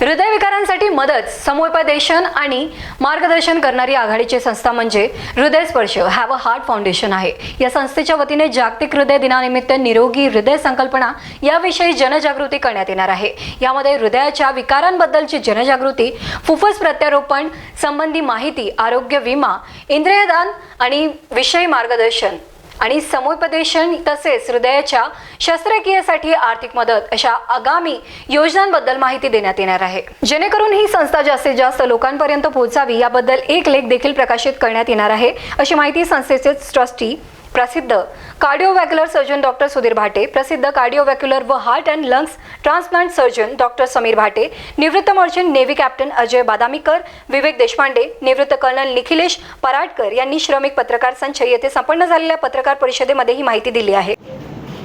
हृदयविकारांसाठी मदत समुपदेशन आणि मार्गदर्शन करणारी आघाडीची संस्था म्हणजे हृदयस्पर्श. हॅव अ हार्ट फाउंडेशन आहे. या संस्थेच्या वतीने जागतिक हृदय दिनानिमित्त निरोगी हृदय संकल्पना याविषयी जनजागृती करण्यात येणार आहे. यामध्ये हृदयाच्या विकारांबद्दलची जनजागृती फुफ्फुस प्रत्यारोपण संबंधी माहिती आरोग्य विमा इंद्रियदान आणि विषयी मार्गदर्शन आणि समुपदेशन तसेच हृदयाच्या शस्त्रक्रियेसाठी आर्थिक मदत अशा आगामी योजनांबद्दल माहिती देण्यात येणार आहे. जेणेकरून ही संस्था जास्तीत जास्त लोकांपर्यंत पोहोचावी याबद्दल एक लेख देखील प्रकाशित करण्यात येणार आहे. अशी माहिती संस्थेचे ट्रस्टी प्रसिद्ध cardiovascular surgeon doctor Sudhir Bhate प्रसिद्ध कार्डिओवॅक्युलर व heart and lungs transplant surgeon doctor Sameer Bhate निवृत्त merchant navy captain Ajay Badamikar Vivek Deshpande निवृत्त कर्नल निखिलेश पराडकर यांनी श्रमिक पत्रकार संच येथे संपन्न झालेल्या पत्रकार परिषदेमध्ये ही माहिती दिली आहे.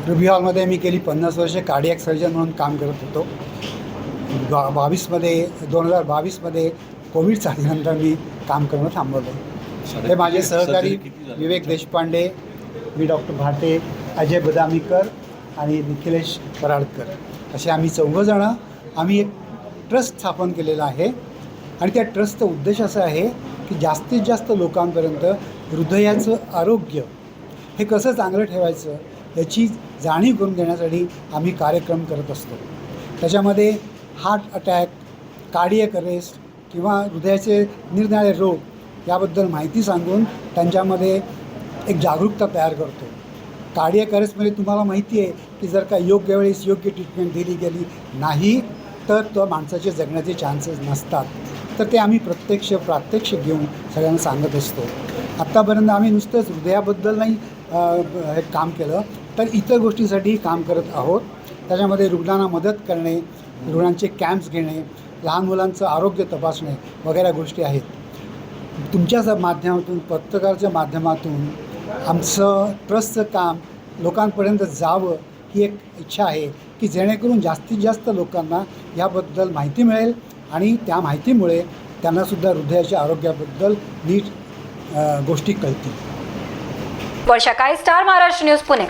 रुबी हॉलमध्ये मी गेली पन्नास वर्षे कार्डियक सर्जन म्हणून काम करत होतो. बा बावीसमध्ये दोन हजार बावीसमध्ये कोविड झाल्यानंतर मी काम करणं थांबवलं. हे माझे सहकारी विवेक देशपांडे मी डॉक्टर भाटे अजय बदामीकर आणि निखिलेश पराडकर. असे आम्ही चौघंजणं आम्ही एक ट्रस्ट स्थापन केलेला आहे. आणि त्या ट्रस्टचा उद्देश असा आहे की जास्तीत जास्त लोकांपर्यंत हृदयाचं आरोग्य हे कसं चांगलं ठेवायचं याची जाणीव करून देण्यासाठी आम्ही कार्यक्रम करत असतो. त्याच्यामध्ये हार्ट अटॅक कार्डियक अरेस्ट किंवा हृदयाचे निरनिराळे रोग याबद्दल माहिती सांगून त्यांच्यामध्ये एक जागरूकता तयार करतो. कार्डिया अरेस्टमध्ये तुम्हाला माहिती आहे की जर का योग्य वेळेस योग्य ट्रीटमेंट दिली गेली नाही तर तो माणसाचे जगण्याचे चान्सेस नसतात. तर ते आम्ही प्रत्यक्ष प्रात्यक्ष घेऊन सगळ्यांना सांगत असतो. आत्तापर्यंत आम्ही नुसतंच हृदयाबद्दल नाही हे काम केलं तर इतर गोष्टीसाठीही काम करत आहोत. त्याच्यामध्ये रुग्णांना मदत करणे रुग्णांचे कॅम्प्स घेणे लहान मुलांचं आरोग्य तपासणे वगैरे गोष्टी आहेत. तुमच्या माध्यमातून पत्रकारच्या माध्यमातून आमचं ट्रस्टचं काम लोकांपर्यंत जावं ही एक इच्छा आहे की जेणेकरून जास्तीत जास्त लोकांना याबद्दल माहिती मिळेल आणि त्या माहितीमुळे त्यांनासुद्धा हृदयाच्या आरोग्याबद्दल नीट गोष्टी कळतील. वर्षा काय स्टार महाराष्ट्र न्यूज पुणे.